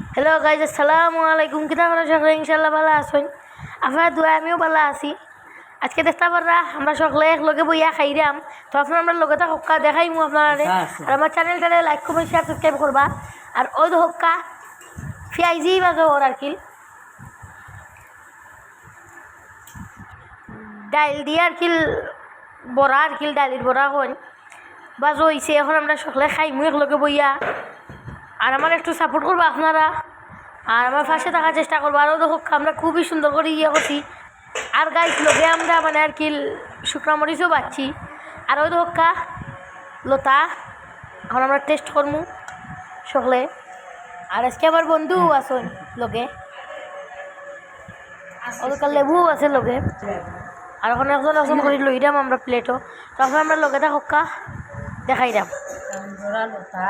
Hello guys আসসালামু আলাইকুম কিতা করে সকলে ইনশাল্লাহ ভালো আছেন আপনার দোয়া আমিও ভালো আছি আজকে দেখতে পাররা আমরা সকলে একলগে বইয়া খাইরাম তো আপনার আমরা লগে তা হক্কা দেখাইমু আপনারা আর আমার চ্যানেলটারে লাইক কমেন্ট শেয়ার সাবস্ক্রাইব করবা আর ওই তো হক্কা ফিয়াইজি বাজো ওর আর কি ডাইল দিয়ে আর কি বড়া আর কি ডাইলের বড়া হন বাজো হইছে এখন আমরা সকলে খাইমু একলগে বইয়া আর আমার একটু সাপোর্ট করব আপনারা। আর আমার পাশে থাকার চেষ্টা করব। আরও দেখো আমরা খুবই সুন্দর করে ইয়ে করছি। আর গাইস লগে আমরা মানে আর কি শুক্রামরিচও পাচ্ছি। আর ওই ধোকা লতা, এখন আমরা টেস্ট করব সকলে। আর আজকে আমার বন্ধু আসুন লগে। ওদের লেবুও আছে লগে। আর এখন একজন একজন করে লইরাম আমরা প্লেটও তখন আমরা তা হক্কা দেখাইরাম লতা।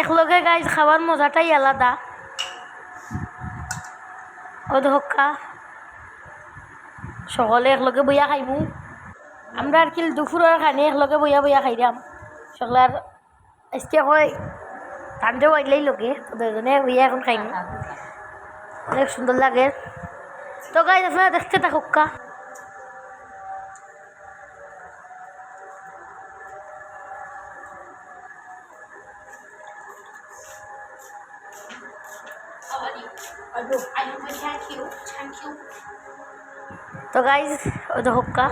একলগে গাইজ খাবার মজাটাই আলাদা। ও ধক্কা সকলে একলগে বইয়া খাইমু। আমরা আর কি দুপুরের খানি একলগে বইয়া বইয়া খাইরাম সকলে আর আজকে কয় টানতেও আইলেই লগে তো দুজনে বইয়া এখন খাইমু অনেক সুন্দর লাগে। তো গাইজ আপনারা দেখতে থাকুকা গাইজ ও ধক্কা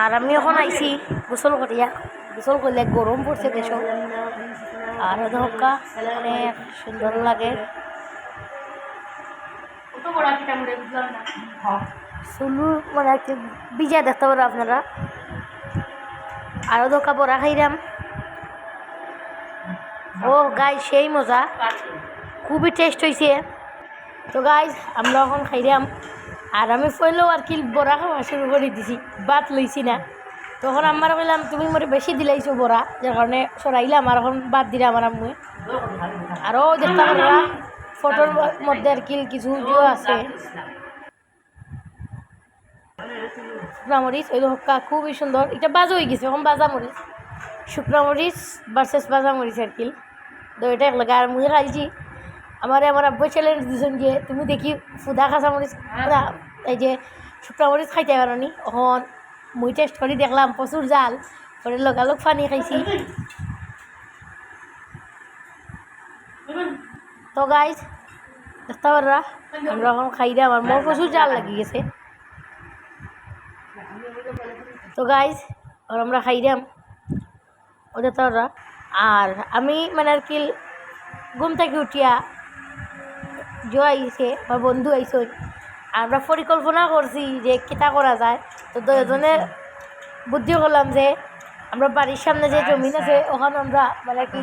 আর আমি এখন আইছি গোসল করিয়া। গোসল করলে গরম পড়ছে দেশ। আর ও ধক্কা অনেক সুন্দর লাগে। চুলু মানে কি বিজা দেখতে পারো আপনারা। আরও ধোকা বড়া খাইরাম। ও গাই সেই মজা। খুবই টেস্ট হয়েছে তো গাইজ আমরা এখন খাইরাম। আর আমি পয়লেও আর কি বড়া খাওয়া শুরু করে দিছি বাত লইছি না। তখন আমার কইলাম, তুমি মোরে বেশি দিলাইছো বড়া যার কারণে সরাইলাম আর এখন বাদ দিলাম আমার আম্মুই আরও দেখতে পারবা ফটোর মধ্যে আর কি কিছু আছে। শুকনা মরিচ ওই হক্কা, খুবই সুন্দর। এটা বাজা হয়ে গেছে, এখন বাজা মরিচ। শুকনা মরিচ ভার্সেস বাজা মরিচ আর কি। তো এটা একলাগে আর মুই খাইছি। আমার আমার আব্বু চ্যালেঞ্জ দিয়েছেন যে, তুমি দেখি ফুদা কাঁচা মরিচ এই যে শুকনা মরিচ খাইতে পারি এখন মুই টেস্ট করে দেখলাম প্রচুর জাল পরে লগালগ পানি খাইছি। তো গাইজ দেখতে পাররা, আমরা এখন খাই দিয়ে আমার মোর প্রচুর জাল লাগি গেছে। তো গাইজ আর আমরা খাই দিলাম ওদের তোরা আর আমি মানে আর কি, ঘুম থেকে উঠিয়া জো আইছে আমার বন্ধু আর আমরা পরিকল্পনা করছি যে কিতা করা যায়। তো দুজনে বুদ্ধি করলাম যে আমরা বাড়ির সামনে যে জমিন আছে, ওখানে আমরা মানে কি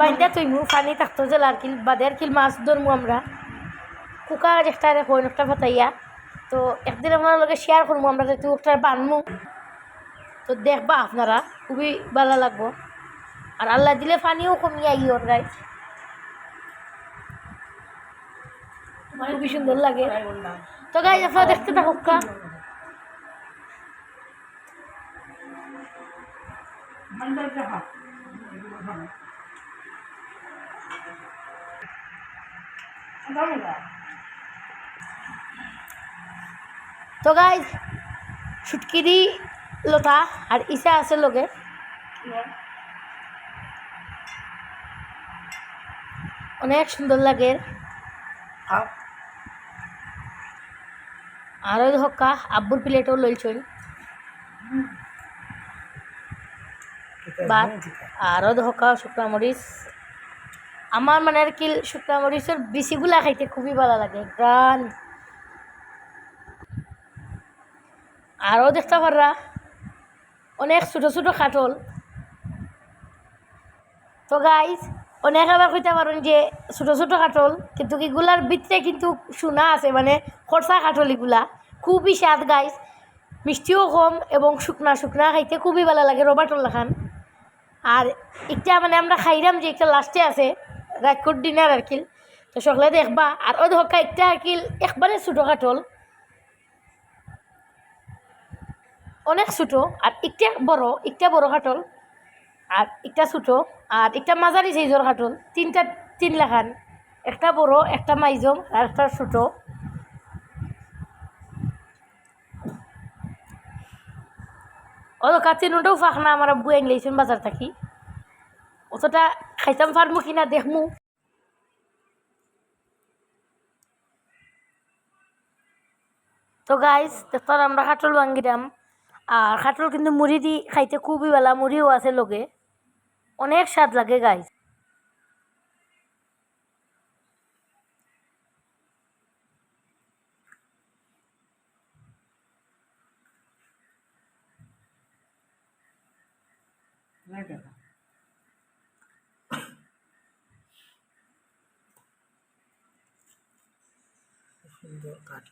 বাইন্দা তুইমু পানি থাকতো যে আর কি বাদে আর কি মাছ ধরমু আমরা। কুকা একটা হইন একটা ফাটাইয়া, তো একদিন আমার লগে শেয়ার করব আমরা যেহেতু একটা বানমু তো দেখবা আপনারা, খুবই ভালো লাগবো। আর আল্লাহ দিলে পানিও কমিয়ে আই ওর গাই খুবই সুন্দর লাগে। তো গাই আপনারা দেখতে থাকুক কা তো গাই ছুটকিরি লতা আর ইসা আছে লগে। অনেক সুন্দর লাগে। আরও হক্কা আব্বুর প্লেটও লইছই ভাত আরও হক্কা শুকনা মরিচ আমার মানে আর কি শুকনা মরিচের বিচিগুলা খাইতে খুবই ভালো লাগে গান আরও দেখতে পাররা, অনেক ছোটো ছোটো খাটল তো গাইজ অনেক আবার কইতে পারেন যে ছোটো ছোটো কাটল কিন্তু এগুলার ভিতরে কিন্তু সোনা আছে মানে খরচা কাটল এগুলা। খুবই স্বাদ গাইজ মিষ্টিও কম এবং শুকনা শুকনা খাইতে খুবই ভালো লাগে রবাটল লাখান আর একটা মানে আমরা খাইলাম যে একটা লাস্টে আছে রাতকুট ডিনার আর কি। তো সকলে দেখবা। আর ওই ধক্কা একটা আর কি, একবারে ছোটো কাটল অনেক ছোটো, আর একটা বড় একটা বড় কাটল আর একটা ছোটো। আর একটা মাঝারি সাইজর কাটল তিনটা, তিন লাখান। একটা বড়, একটা মাইজম, আর একটা ছোটো। ও কাচিনুটাও ফাঁক না আমার আব্বু এংলাইছেন বাজার থাকি। অতটা খাইতাম পারমু কিনা, দেখমু। তো গাইস দেখতাম আমরা খাটল ভাঙ্গিলাম আর খাটল কিন্তু মুড়ি দি খাইতে খুবই ভালো মুড়িও আছে লগে। অনেক স্বাদ লাগে গাইস সুন্দর কাঠ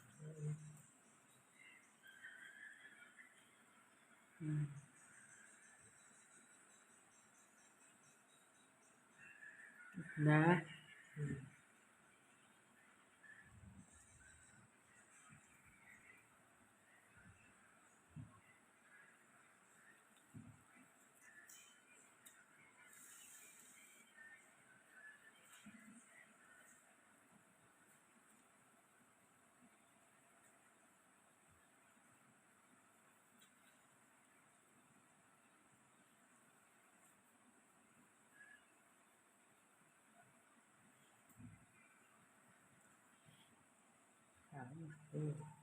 来 না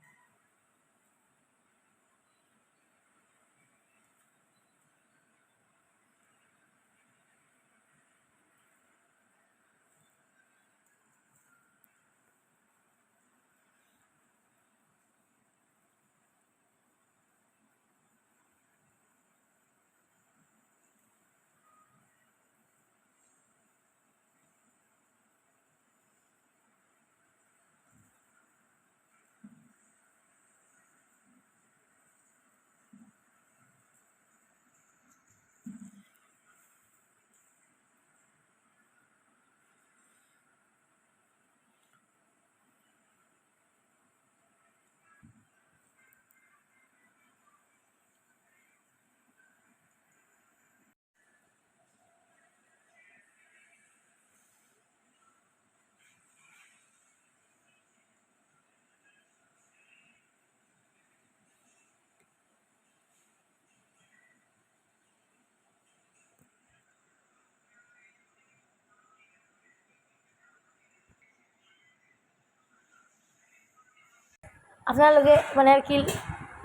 আপনার মানে আর কি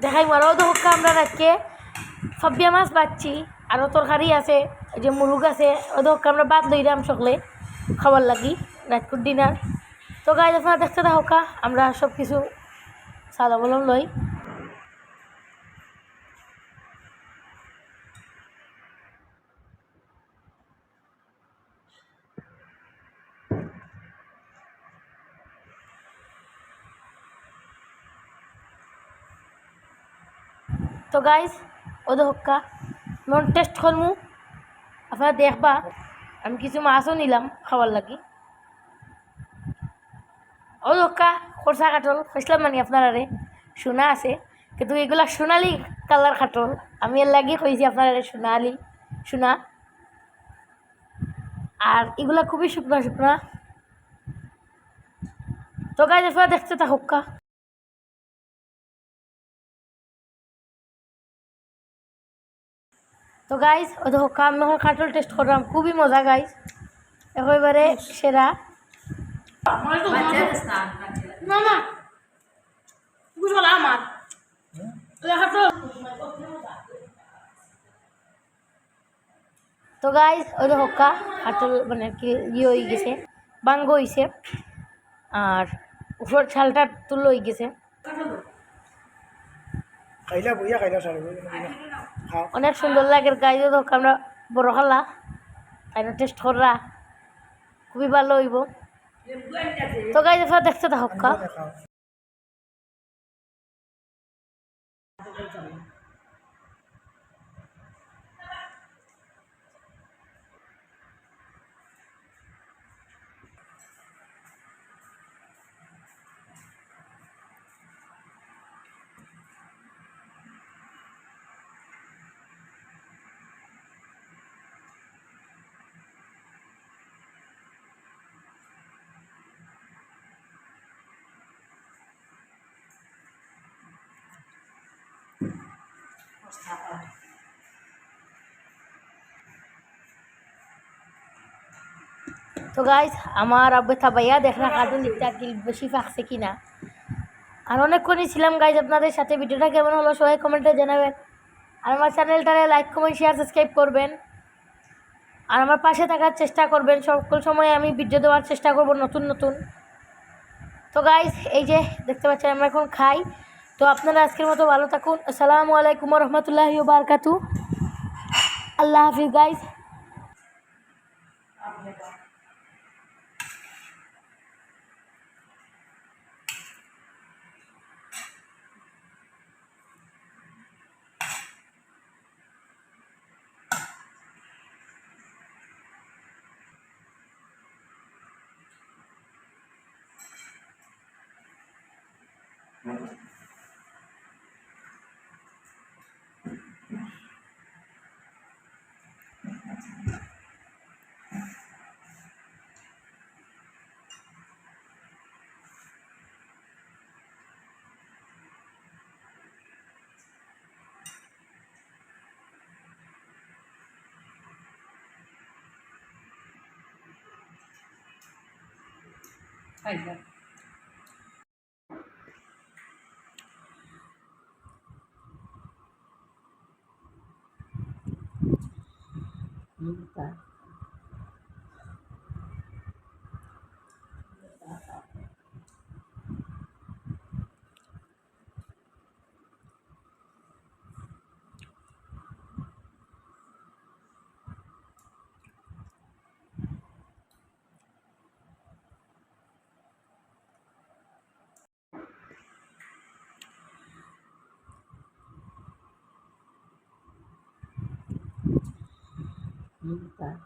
দেখাই আরও তো হোক আমরা রাতকে সবিয়া মাছ বাচ্ছি আরও তরকারি আছে যে মুরুগ আছে ও তো আমরা বাদ লইলাম সকলে, খাবার লাগি, রাতকুর ডিনার তো গাই আপনারা দেখতে থাকা আমরা সব কিছু সাদা বলম লই। তো গাইজ ওদের হক্কা। মন টেস্ট করমু। আপনারা দেখবা, আমি কিছু মাছও নিলাম খাবার লাগি। ও হক্কা খরচা কাটল খাইছিলাম মানে আপনারা রে সোনা আছে। কিন্তু এগুলা সোনালি কালার কাটল আমি এর লাগি কইছি আপনারা সোনালি সোনা। আর এগুলা খুবই শুকনা শুকনা। তো গাইজ আপনারা দেখতে থাকুকা তো গাইজ ও দেখো আমি যখন কাটল টেস্ট করলাম খুবই মজা গাইজ একেবারে সেরা। না না আমার। তো তো গাইজ ওই দেখো কা কাটল মানে কি ইয়ে হয়ে গেছে বাঙ্গ হয়েছে আর উপর ছালটা তুলো হয়ে গেছে। খাইলা বইয়া খাইলা। অনেক সুন্দর লাগে গাই ও আমরা বড় হলা তাই টেস্ট কররা, খুবই ভালো হইব। তো গাই আপনারা দেখতে থাকুক তো গাইজ আমার আব্বা ভাইয়া দেখরা কার্টুন আর কি বেশি ফাঁকছে কি না। আর অনেকক্ষণই ছিলাম গাইজ আপনাদের সাথে। ভিডিওটা কেমন হলো সবাই কমেন্টে জানাবেন। আর আমার চ্যানেলটারে লাইক কমেন্ট শেয়ার সাবস্ক্রাইব করবেন। আর আমার পাশে থাকার চেষ্টা করবেন। সকল সময় আমি ভিডিও দেওয়ার চেষ্টা করব নতুন নতুন। তো গাইজ এই যে দেখতে পাচ্ছেন, আমরা এখন খাই। তো আপনারা আজকের মতো ভালো থাকুন। আসসালামু আলাইকুম রহমতুল্লাহি বারকাতু। আল্লাহ হাফিজ গাইজ 看一下。lutar.